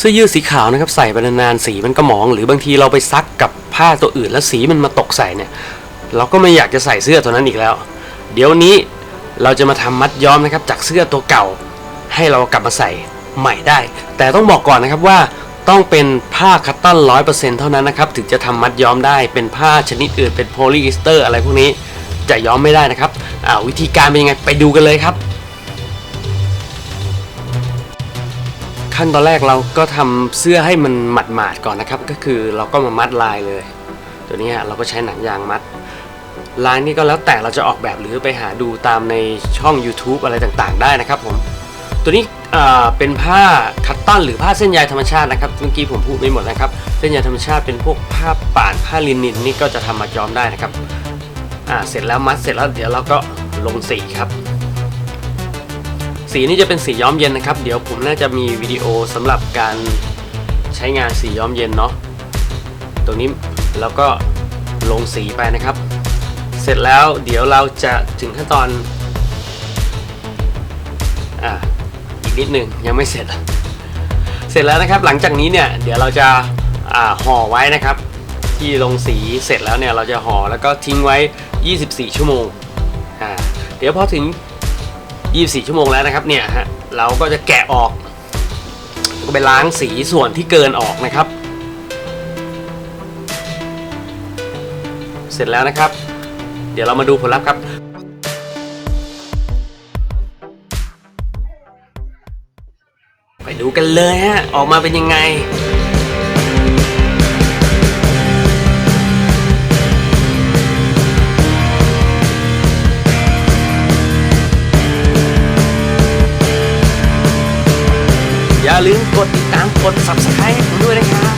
เสื้อยืดสีขาวนะครับใส่ไปนานๆสีมันก็หมอง หรือบางทีเราไปซักกับผ้าตัวอื่น แล้วสีมันมาตกใส่เนี่ยเราก็ไม่อยากจะใส่เสื้อตัวนั้นอีกแล้ว เดี๋ยวนี้เราจะมาทำมัดย้อมนะครับจากเสื้อตัวเก่า ให้เรากลับมาใส่ใหม่ได้ แต่ต้องบอกก่อนนะครับว่าต้องเป็นผ้าคัตตอนร้อยเปอร์เซ็นต์เท่านั้นนะครับถึงจะทำมัดย้อมได้เป็นผ้าชนิดอื่นเป็นโพลีเอสเตอร์อะไรพวกนี้จะย้อมไม่ได้นะครับวิธีการเป็นยังไงไปดูกันเลยครับ ขั้นตอนแรกเราก็ทำเสื้อให้มันหมาดหมาดๆก่อนนะครับ ก็คือเราก็มามัดลายเลย ตัวนี้เราก็ใช้หนังยางมัด ลายนี้ก็แล้วแต่เราจะออกแบบหรือไปหาดูตามในช่อง YouTube อะไรต่างๆ ได้นะครับผมตัวนี้เป็นผ้าคัตตอนหรือผ้าเส้นใยธรรมชาตินะครับเมื่อกี้ผมพูดไม่หมดนะครับ เส้นใยธรรมชาติเป็นพวกผ้าป่านผ้าลินินนี่ก็จะทำมาย้อมได้นะครับเสร็จแล้วมัดเสร็จแล้วเดี๋ยวเราก็ลงสีครับ สีนี้จะเป็นสีย้อมเย็นนะครับ เดี๋ยวผมน่าจะมีวิดีโอสำหรับการใช้งานสีย้อมเย็นเนาะตรงนี้เราก็ลงสีไปนะครับ เสร็จแล้วเดี๋ยวเราจะถึงขั้นตอนอ่าอีกนิดหนึ่งยังไม่เสร็จ เสร็จแล้วนะครับหลังจากนี้เนี่ยเดี๋ยวเราจะาห่อไว้นะครับ ที่ลงสีเสร็จแล้วเนี่ยเราจะห่อแล้วก็ทิ้งไว้ 24 ชั่วโมงอ่าเดี๋ยวพอถึง 24 ชั่วโมงแล้วนะครับเนี่ยฮะเราก็จะแกะออกก็ไปล้างสีส่วนที่เกินออกนะครับ เสร็จแล้วนะครับ เดี๋ยวเรามาดูผลลัพธ์ครับไปดูกันเลยฮะออกมาเป็นยังไง ลืมกดติดตามกด subscribe ผมด้วยนะครับ